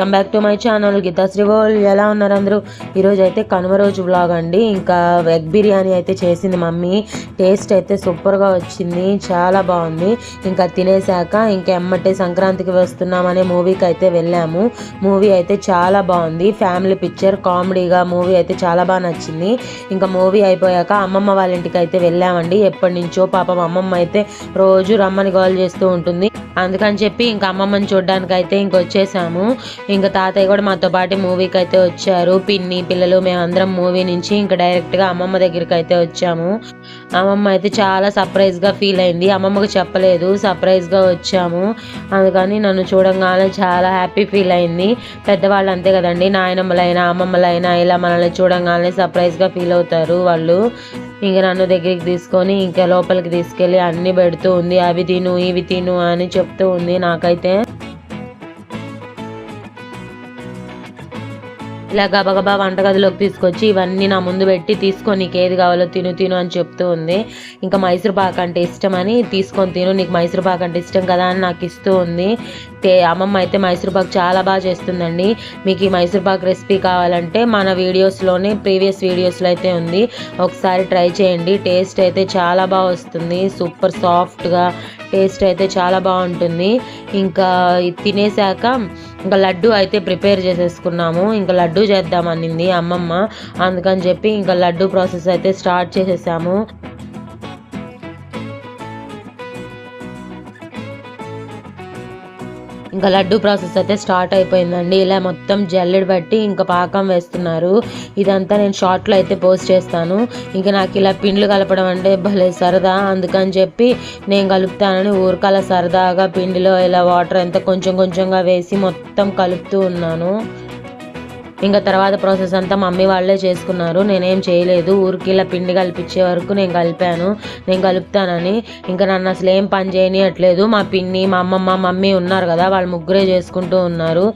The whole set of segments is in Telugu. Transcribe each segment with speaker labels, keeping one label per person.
Speaker 1: Welcome back to my channel Geethasri వోల్ ఎలా ఉన్నారు అందరూ? ఈరోజు అయితే కనుమ రోజు బ్లాగ్ అండి. ఇంకా ఎగ్ బిర్యానీ అయితే చేసింది మమ్మీ. టేస్ట్ అయితే సూపర్గా వచ్చింది. చాలా బాగుంది. ఇంకా తినేసాక ఇంకా ఎమ్మటే సంక్రాంతికి వస్తున్నామనే మూవీకి అయితే వెళ్ళాము. మూవీ అయితే చాలా బాగుంది. ఫ్యామిలీ పిక్చర్ కామెడీగా మూవీ అయితే చాలా బాగా నచ్చింది. ఇంకా మూవీ అయిపోయాక అమ్మమ్మ వాళ్ళ ఇంటికి అయితే వెళ్ళామండి. ఎప్పటి నుంచో పాపం అమ్మమ్మ అయితే రోజు రమ్మని కాల్ చేస్తూ ఉంటుంది. అందుకని చెప్పి ఇంకా అమ్మమ్మని చూడడానికి అయితే ఇంకొచ్చేసాము ఇంకా తాతయ్య కూడా మాతో పాటు మూవీకి అయితే వచ్చారు. పిన్ని పిల్లలు మేమందరం మూవీ నుంచి ఇంకా డైరెక్ట్గా అమ్మమ్మ దగ్గరికి అయితే వచ్చాము. అమ్మమ్మ అయితే చాలా సర్ప్రైజ్గా ఫీల్ అయింది. అమ్మమ్మకు చెప్పలేదు సర్ప్రైజ్గా వచ్చాము. అందుకని నన్ను చూడంగానే చాలా హ్యాపీ ఫీల్ అయింది. పెద్దవాళ్ళు అంతే కదండి నాయనమ్మలైనా అమ్మమ్మలైనా ఇలా మనల్ని చూడంగానే సర్ప్రైజ్గా ఫీల్ అవుతారు వాళ్ళు. ఇంకా నన్ను దగ్గరికి తీసుకొని ఇంకా లోపలికి తీసుకెళ్ళి అన్ని పెడుతూ ఉంది. అవి తిను ఇవి తిను అని చెప్తూ ఉంది నాకైతే. ఇలా గబగబా వంటగదిలోకి తీసుకొచ్చి ఇవన్నీ నా ముందు పెట్టి తీసుకొని నీకు ఏది కావాలో తిను తిను అని చెప్తూ ఉంది. ఇంకా మైసూర్ పాక్ అంటే ఇష్టం అని తీసుకొని తిను నీకు మైసూర్ పాక్ అంటే ఇష్టం కదా అని నాకు ఇస్తూ ఉంది. అమ్మమ్మ అయితే మైసూర్ పాక్ చాలా బాగా చేస్తుందండి. మీకు ఈ మైసూర్ పాక్ రెసిపీ కావాలంటే మన వీడియోస్లోనే ప్రీవియస్ వీడియోస్లో అయితే ఉంది. ఒకసారి ట్రై చేయండి. టేస్ట్ అయితే చాలా బాగా వస్తుంది. సూపర్ సాఫ్ట్గా టేస్ట్ అయితే చాలా బాగుంటుంది. ఇంకా తినేసాక ఇంకా లడ్డు అయితే ప్రిపేర్ చేసేసుకున్నాము. ఇంకా లడ్డు చేద్దామనింది అమ్మమ్మ. అందుకని చెప్పి ఇంకా లడ్డు ప్రాసెస్ అయితే స్టార్ట్ చేసేసాము. ఇంకా లడ్డు ప్రాసెస్ అయితే స్టార్ట్ అయిపోయిందండి. ఇలా మొత్తం జల్లెడ బట్టి ఇంకా పాకం వేస్తున్నారు. ఇదంతా నేను షార్ట్లో అయితే పోస్ట్ చేస్తాను. ఇంకా నాకు ఇలా పిండ్లు కలపడం అంటే భలే సరదా. అందుకని చెప్పి నేను కలుపుతానని ఊరికలా సరదాగా పిండిలో ఇలా వాటర్ ఎంత కొంచెం కొంచెంగా వేసి మొత్తం కలుపుతూ ఉన్నాను. ఇంకా తర్వాత ప్రాసెస్ అంతా మమ్మీ వాళ్ళే చేసుకున్నారు. నేనేం చేయలేదు. ఊరికి ఇలా పిండి కలిపించే వరకు నేను కలిపాను. నేను కలుపుతానని. ఇంకా నన్ను అసలు ఏం పని చేయనియట్లేదు. మా పిన్ని మా అమ్మమ్మ మమ్మీ ఉన్నారు కదా వాళ్ళు ముగ్గురే చేసుకుంటూ ఉన్నారు.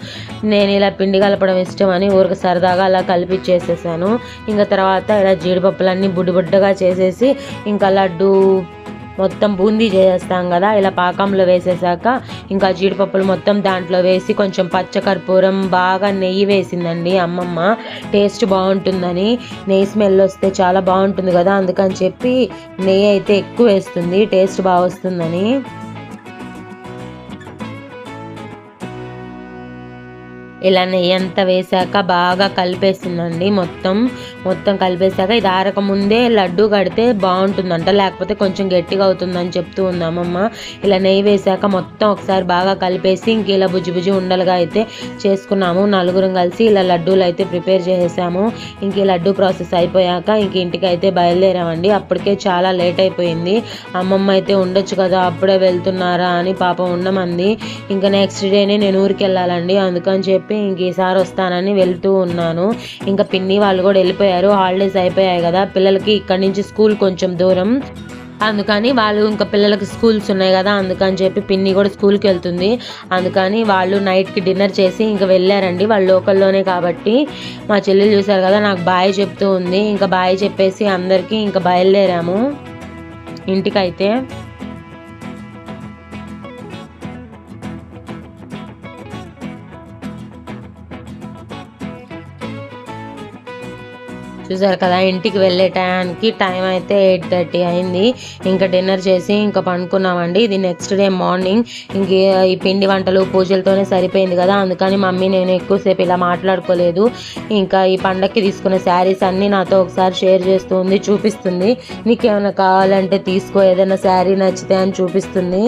Speaker 1: నేను ఇలా పిండి కలపడం ఇష్టం అని ఊరికి సరదాగా అలా కలిపించేసేసాను ఇంకా తర్వాత ఇలా జీడిపప్పులన్నీ బుడ్డి బుడ్డగా చేసేసి ఇంకా లడ్డు మొత్తం బూందీ చేసేస్తాం కదా. ఇలా పాకంలో వేసేసాక ఇంకా జీడిపప్పులు మొత్తం దాంట్లో వేసి కొంచెం పచ్చకర్పూరం బాగా నెయ్యి వేసిందండి అమ్మమ్మ. టేస్ట్ బాగుంటుందని. నెయ్యి స్మెల్ వస్తే చాలా బాగుంటుంది కదా. అందుకని చెప్పి నెయ్యి అయితే ఎక్కువ వేస్తుంది. టేస్ట్ బాగా వస్తుందని. ఇలా నెయ్యి అంతా వేసాక బాగా కలిపేసిందండి మొత్తం మొత్తం కలిపేసాక ఇది ఆరక ముందే లడ్డు కడితే బాగుంటుందంట. లేకపోతే కొంచెం గట్టిగా అవుతుందని చెప్తూ ఉంది అమ్మమ్మ ఇలా నెయ్యి వేసాక మొత్తం ఒకసారి బాగా కలిపేసి ఇంక ఇలా బుజ్జి బుజ్జి ఉండలుగా అయితే చేసుకున్నాము. నలుగురం కలిసి ఇలా లడ్డూలు అయితే ప్రిపేర్ చేసేసాము. ఇంక ఈ లడ్డు ప్రాసెస్ అయిపోయాక ఇంక ఇంటికి అయితే బయలుదేరామండి. అప్పటికే చాలా లేట్ అయిపోయింది. అమ్మమ్మ అయితే ఉండొచ్చు కదా అప్పుడే వెళ్తున్నారా అని పాపం ఉండమంది. ఇంకా నెక్స్ట్ డేనే నేను ఊరికి వెళ్ళాలండి అందుకని చెప్పి ఇంక ఈసారి వస్తానని వెళ్తూ ఉన్నాను. ఇంకా పిన్ని వాళ్ళు కూడా వెళ్ళిపోయారు. హాలిడేస్ అయిపోయాయి కదా. పిల్లలకి ఇక్కడ నుంచి స్కూల్ కొంచెం దూరం. అందుకని వాళ్ళు ఇంకా పిల్లలకి స్కూల్స్ ఉన్నాయి కదా. అందుకని చెప్పి పిన్ని కూడా స్కూల్కి వెళ్తుంది. అందుకని వాళ్ళు నైట్కి డిన్నర్ చేసి ఇంకా వెళ్ళారండి. వాళ్ళు లోకల్లోనే కాబట్టి. మా చెల్లెలు చూశారు కదా నాకు బాయ్ చెప్తూ ఉంది. ఇంకా బాయ్ చెప్పేసి అందరికీ ఇంకా బయలుదేరాము. ఇంటికైతే చూసారు కదా ఇంటికి వెళ్ళే టైంకి టైం అయితే ఎయిట్ థర్టీ అయింది. ఇంకా డిన్నర్ చేసి ఇంకా పండుకున్నామండి. ఇది నెక్స్ట్ డే మార్నింగ్. ఇంక ఈ పిండి వంటలు పూజలతోనే సరిపోయింది కదా. అందుకని మమ్మీ నేను ఎక్కువసేపు ఇలా మాట్లాడుకోలేదు. ఇంకా ఈ పండక్కి తీసుకున్న శారీస్ అన్నీ నాతో ఒకసారి షేర్ చేస్తుంది చూపిస్తుంది. నీకేమైనా కావాలంటే తీసుకో ఏదైనా శారీ నచ్చితే అని చూపిస్తుంది.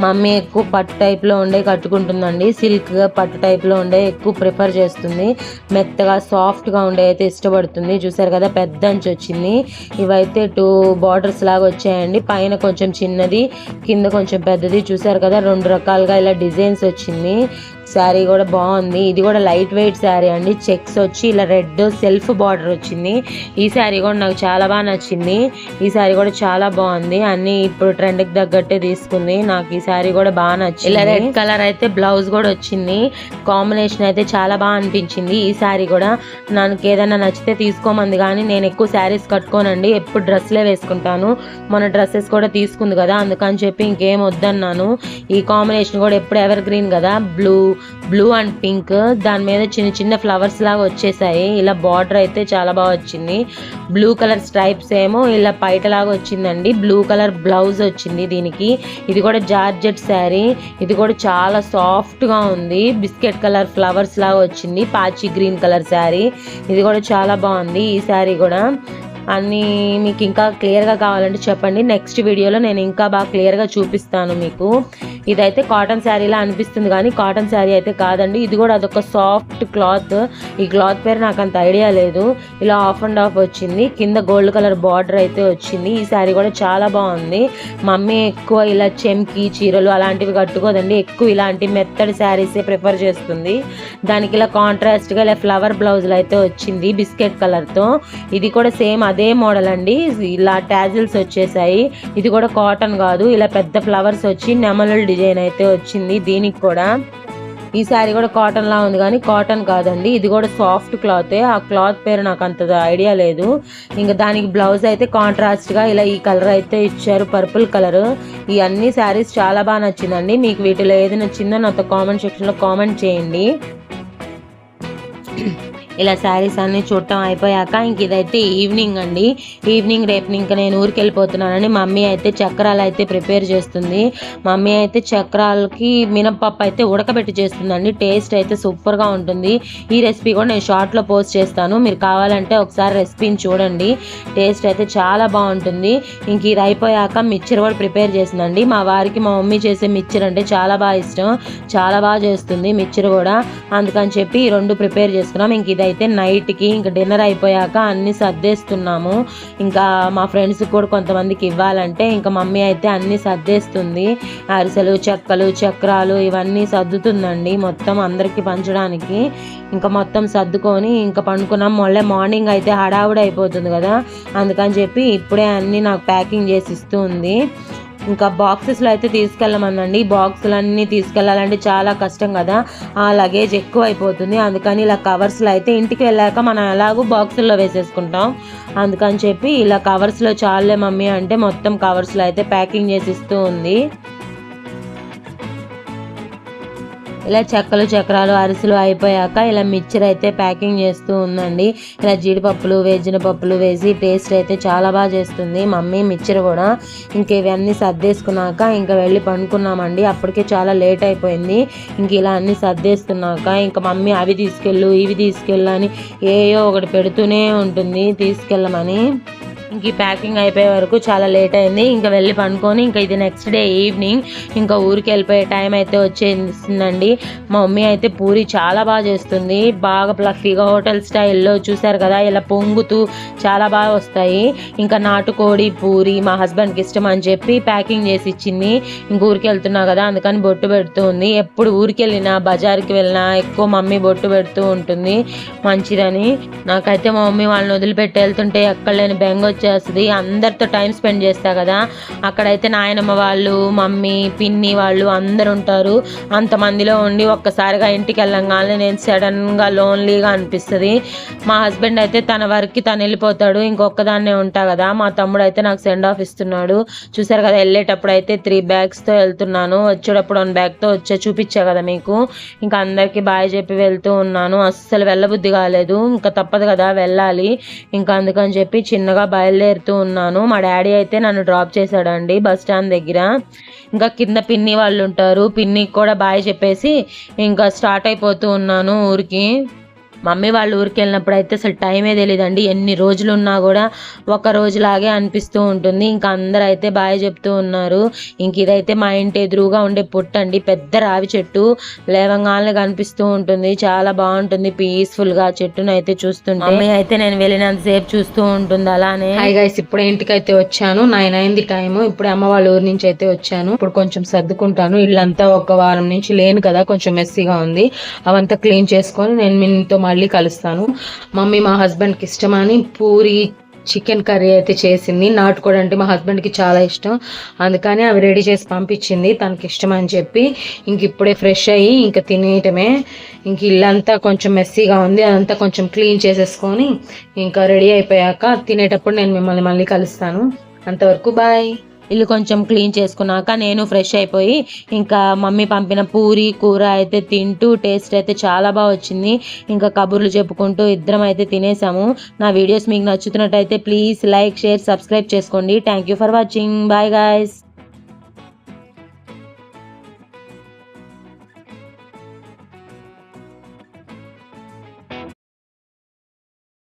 Speaker 1: మమ్మీ ఎక్కువ పట్టు టైప్లో ఉండే కట్టుకుంటుందండి. సిల్క్ పట్టు టైప్లో ఉండే ఎక్కువ ప్రిఫర్ చేస్తుంది. మెత్తగా సాఫ్ట్గా ఉండే అయితే ఇష్టపడుతుంది. చూసారు? కదా పెద్ద అంచు వచ్చింది. ఇవైతే టూ బార్డర్స్ లాగా వచ్చాయండి. పైన కొంచెం చిన్నది కింద కొంచెం పెద్దది. చూసారు కదా రెండు రకాలుగా ఇలా డిజైన్స్ వచ్చింది. శారీ కూడా బాగుంది. ఇది కూడా లైట్ వెయిట్ శారీ అండి. చెక్స్ వచ్చి ఇలా రెడ్ సెల్ఫ్ బార్డర్ వచ్చింది. ఈ శారీ కూడా నాకు చాలా బాగా నచ్చింది. ఈ శారీ కూడా చాలా బాగుంది. అన్ని ఇప్పుడు ట్రెండ్కి తగ్గట్టే తీసుకుంది. నాకు ఈ శారీ కూడా బాగా నచ్చింది. ఇలా రెడ్ కలర్ అయితే బ్లౌజ్ కూడా వచ్చింది. కాంబినేషన్ అయితే చాలా బాగా అనిపించింది. ఈ శారీ కూడా నాకు ఏదైనా నచ్చితే తీసుకోమంది కానీ నేను ఎక్కువ శారీస్ కట్టుకోనండి. ఎప్పుడు డ్రెస్లే వేసుకుంటాను. మన డ్రెస్సెస్ కూడా తీసుకుంది కదా. అందుకని చెప్పి ఇంకేం వద్దన్నాను. ఈ కాంబినేషన్ కూడా ఎప్పుడు ఎవర్ గ్రీన్ కదా. బ్లూ బ్లూ అండ్ పింక్ దాని మీద చిన్న చిన్న ఫ్లవర్స్ లాగా వచ్చేసాయి. ఇలా బార్డర్ అయితే చాలా బాగా వచ్చింది. బ్లూ కలర్ స్ట్రైప్స్ ఏమో ఇలా పైట లాగా వచ్చిందండి. బ్లూ కలర్ బ్లౌజ్ వచ్చింది దీనికి. ఇది కూడా జార్జెట్ శారీ. ఇది కూడా చాలా సాఫ్ట్గా ఉంది. బిస్కెట్ కలర్ ఫ్లవర్స్ లాగా వచ్చింది. పాచి గ్రీన్ కలర్ శారీ. ఇది కూడా చాలా బాగుంది ఈ శారీ కూడా. అన్నీ మీకు ఇంకా క్లియర్గా కావాలంటే చెప్పండి. నెక్స్ట్ వీడియోలో నేను ఇంకా బాగా క్లియర్గా చూపిస్తాను మీకు. ఇదైతే కాటన్ శారీలా అనిపిస్తుంది కానీ కాటన్ శారీ అయితే కాదండి. ఇది కూడా అదొక సాఫ్ట్ క్లాత్ ఈ క్లాత్ పేరు నాకు అంత ఐడియా లేదు. ఇలా ఆఫ్ అండ్ ఆఫ్ వచ్చింది. కింద గోల్డ్ కలర్ బార్డర్ అయితే వచ్చింది. ఈ శారీ కూడా చాలా బాగుంది. మమ్మీ ఎక్కువ ఇలా చెంకి చీరలు అలాంటివి కట్టుకోదండి. ఎక్కువ ఇలాంటి మెత్తడి శారీసే ప్రిఫర్ చేస్తుంది. దానికి ఇలా కాంట్రాస్ట్గా ఇలా ఫ్లవర్ బ్లౌజులు అయితే వచ్చింది బిస్కెట్ కలర్తో ఇది కూడా సేమ్ అదే మోడల్ అండి. ఇలా టాజిల్స్ వచ్చేసాయి. ఇది కూడా కాటన్ కాదు. ఇలా పెద్ద ఫ్లవర్స్ వచ్చి నెమలల్ డిజైన్ అయితే వచ్చింది. దీనికి కూడా ఈ శారీ కూడా కాటన్ లా ఉంది కానీ కాటన్ కాదండి. ఇది కూడా సాఫ్ట్ క్లాతే ఆ క్లాత్ పేరు నాకు అంత ఐడియా లేదు. ఇంకా దానికి బ్లౌజ్ అయితే కాంట్రాస్ట్గా ఇలా ఈ కలర్ అయితే ఇచ్చారు. పర్పుల్ కలర్ ఈ అన్ని శారీస్ చాలా బాగా నచ్చిందండి. మీకు వీటిలో ఏది నచ్చిందో నాతో కామెంట్ సెక్షన్లో కామెంట్ చేయండి. ఇలా శారీస్ అన్నీ చూడటం అయిపోయాక ఇంక ఇదైతే ఈవినింగ్ అండి. ఈవినింగ్ రేపు ఇంకా నేను ఊరికి వెళ్ళిపోతున్నానని మమ్మీ అయితే చక్రాలు అయితే ప్రిపేర్ చేస్తుంది. మమ్మీ అయితే చక్రాలకి మినపప్పు అయితే ఉడకబెట్టి చేస్తుందండి. టేస్ట్ అయితే సూపర్గా ఉంటుంది. ఈ రెసిపీ కూడా నేను షార్ట్లో పోస్ట్ చేస్తాను. మీరు కావాలంటే ఒకసారి రెసిపీని చూడండి. టేస్ట్ అయితే చాలా బాగుంటుంది. ఇంక ఇది అయిపోయాక మిక్చర్ కూడా ప్రిపేర్ చేసిందండి మా వారికి మా మమ్మీ చేసే మిక్చర్ అంటే చాలా బాగా ఇష్టం. చాలా బాగా చేస్తుంది మిక్చర్ కూడా. అందుకని చెప్పి ఈ రెండు ప్రిపేర్ చేసుకున్నాం. ఇంక ఇది ఇదైతే నైట్కి ఇంకా డిన్నర్ అయిపోయాక అన్నీ సర్దేస్తున్నాము. ఇంకా మా ఫ్రెండ్స్కి కూడా కొంతమందికి ఇవ్వాలంటే ఇంకా మమ్మీ అయితే అన్నీ సర్దేస్తుంది. అరిసెలు చెక్కలు చక్రాలు ఇవన్నీ సర్దుతుందండి మొత్తం అందరికీ పంచడానికి. ఇంకా మొత్తం సర్దుకొని ఇంకా పండుకున్నాం. మళ్ళీ మార్నింగ్ అయితే హడావుడి అయిపోతుంది కదా. అందుకని చెప్పి ఇప్పుడే అన్నీ నాకు ప్యాకింగ్ చేసి ఇస్తూ ఉంది. ఇంకా బాక్సెస్లో అయితే తీసుకెళ్ళమనండి. బాక్సులన్నీ తీసుకెళ్ళాలంటే చాలా కష్టం కదా. ఆ లగేజ్ ఎక్కువ అయిపోతుంది. అందుకని ఇలా కవర్స్లో అయితే ఇంటికి వెళ్ళాక మనం ఎలాగో బాక్సుల్లో వేసేసుకుంటాం. అందుకని చెప్పి ఇలా కవర్స్లో చాలే మమ్మీ అంటే మొత్తం కవర్స్లో అయితే ప్యాకింగ్ చేసి ఇస్తూ ఉంది. ఇలా చెక్కలు చక్రాలు అరిసెలు అయిపోయాక ఇలా మిక్చర్ అయితే ప్యాకింగ్ చేస్తూ ఉందండి. ఇలా జీడిపప్పులు వేసిన పప్పులు వేసి టేస్ట్ అయితే చాలా బాగా చేస్తుంది. మమ్మీ మిక్చర్ కూడా ఇంక ఇవన్నీ సర్దేసుకున్నాక ఇంకా వెళ్ళి పండుకున్నామండి. అప్పటికే చాలా లేట్ అయిపోయింది. ఇంక ఇలా అన్ని సర్దేస్తున్నాక ఇంకా మమ్మీ అవి తీసుకెళ్ళు ఇవి తీసుకెళ్ళు అని ఏయో ఒకటి పెడుతూనే ఉంటుంది. తీసుకెళ్ళమని ఇంక ఈ ప్యాకింగ్ అయిపోయే వరకు చాలా లేట్ అయింది. ఇంకా వెళ్ళి పండుకొని ఇంకా ఇది నెక్స్ట్ డే ఈవినింగ్ ఇంకా ఊరికి వెళ్ళిపోయే టైం అయితే వచ్చేసిందండి. మా మమ్మీ అయితే పూరి చాలా బాగా చేస్తుంది. బాగా ప్లఫీగా హోటల్ స్టైల్లో చూసారు కదా ఇలా పొంగుతూ చాలా బాగా వస్తాయి. ఇంకా నాటుకోడి పూరి మా హస్బెండ్కి ఇష్టం అని చెప్పి ప్యాకింగ్ చేసి ఇచ్చింది. ఇంక ఊరికి వెళ్తున్నా కదా అందుకని బొట్టు పెడుతుంది ఎప్పుడు ఊరికి వెళ్ళినా బజార్కి వెళ్ళినా ఎక్కువ మమ్మీ బొట్టు పెడుతూ ఉంటుంది. మంచిదని. నాకైతే మా మమ్మీ వాళ్ళని వదిలిపెట్టి వెళ్తుంటే ఎక్కడ లేని బెంగ వచ్చేస్తుంది. అందరితో టైం స్పెండ్ చేస్తా కదా. అక్కడైతే నాయనమ్మ వాళ్ళు మమ్మీ పిన్ని వాళ్ళు అందరు ఉంటారు. అంతమందిలో ఉండి ఒక్కసారిగా ఇంటికి వెళ్ళంగానే నేను సడన్గా లోన్లీగా అనిపిస్తుంది. మా హస్బెండ్ అయితే తన వర్క్కి తను వెళ్ళిపోతాడు. ఇంకొకదాన్నే ఉంటా కదా. మా తమ్ముడు అయితే నాకు సెండ్ ఆఫ్ ఇస్తున్నాడు. చూసారు కదా వెళ్ళేటప్పుడు అయితే త్రీ బ్యాగ్స్తో వెళ్తున్నాను. వచ్చేటప్పుడు వన్ బ్యాగ్తో వచ్చే చూపించా కదా మీకు. ఇంకా అందరికీ బాయ్ చెప్పి వెళ్తూ ఉన్నాను. అస్సలు వెళ్ళబుద్ధి కాలేదు. ఇంకా తప్పదు కదా వెళ్ళాలి. ఇంకా అందుకని చెప్పి చిన్నగా బయలుదేరుతూ ఉన్నాను. మా డాడీ అయితే నన్ను డ్రాప్ చేశాడండి బస్ స్టాండ్ దగ్గర. ఇంకా కింద పిన్ని వాళ్ళు ఉంటారు పిన్నికి కూడా బాయ్ చెప్పేసి ఇంకా స్టార్ట్ అయిపోతూ ఉన్నాను ఊరికి. మమ్మీ వాళ్ళ ఊరికి వెళ్ళినప్పుడు అయితే అసలు టైమే తెలియదండి ఎన్ని రోజులు ఉన్నా కూడా ఒక రోజులాగే అనిపిస్తూ ఉంటుంది. ఇంకా అందరూ అయితే బాయ్ చెప్తూ ఉన్నారు. ఇంక ఇదైతే మా ఇంటి ఎదురుగా ఉండే పుట్ట అండి పెద్ద రావి చెట్టు లేవంగానే కనిపిస్తూ ఉంటుంది. చాలా బాగుంటుంది. పీస్ఫుల్గా చెట్టును అయితే చూస్తుంటే. మమ్మీ అయితే నేను వెళ్ళినంత సేపు చూస్తూ ఉంటుంది అలానే.
Speaker 2: హాయ్ గైస్ ఇప్పుడే ఇంటికి అయితే వచ్చాను. నైన్ అయింది టైం ఇప్పుడు అమ్మ వాళ్ళ ఊరి నుంచి అయితే వచ్చాను. ఇప్పుడు కొంచెం సర్దుకుంటాను. ఇల్లంతా ఒక వారం నుంచి లేను కదా. కొంచెం మెస్సీగా ఉంది. అవంతా క్లీన్ చేసుకొని నేను మీతో మళ్ళీ కలుస్తాను. మమ్మీ మా హస్బెండ్కి ఇష్టమని పూరి చికెన్ కర్రీ అయితే చేసింది. నాటుకోడి అంటే మా హస్బెండ్కి చాలా ఇష్టం. అందుకని అవి రెడీ చేసి పంపించింది. తనకి ఇష్టం అని చెప్పి ఇంక ఇప్పుడే ఫ్రెష్ అయ్యి ఇంకా తినేయటమే. ఇంక ఇల్లంతా కొంచెం మెస్సీగా ఉంది. అదంతా కొంచెం క్లీన్ చేసేసుకొని ఇంకా రెడీ అయిపోయాక తినేటప్పుడు నేను మిమ్మల్ని మళ్ళీ కలుస్తాను. అంతవరకు బాయ్.
Speaker 1: ఇల్లు కొంచెం క్లీన్ చేసుకున్నాక నేను ఫ్రెష్ అయిపోయి ఇంకా మమ్మీ పంపిన పూరి కూర అయితే తింటూ టేస్ట్ అయితే చాలా బాగా వచ్చింది. ఇంకా కబుర్లు చెప్పుకుంటూ ఇద్దరం అయితే తినేసాము. నా వీడియోస్ మీకు నచ్చుతున్నట్టయితే ప్లీజ్ లైక్ షేర్ సబ్స్క్రైబ్ చేసుకోండి. Thank you for watching bye guys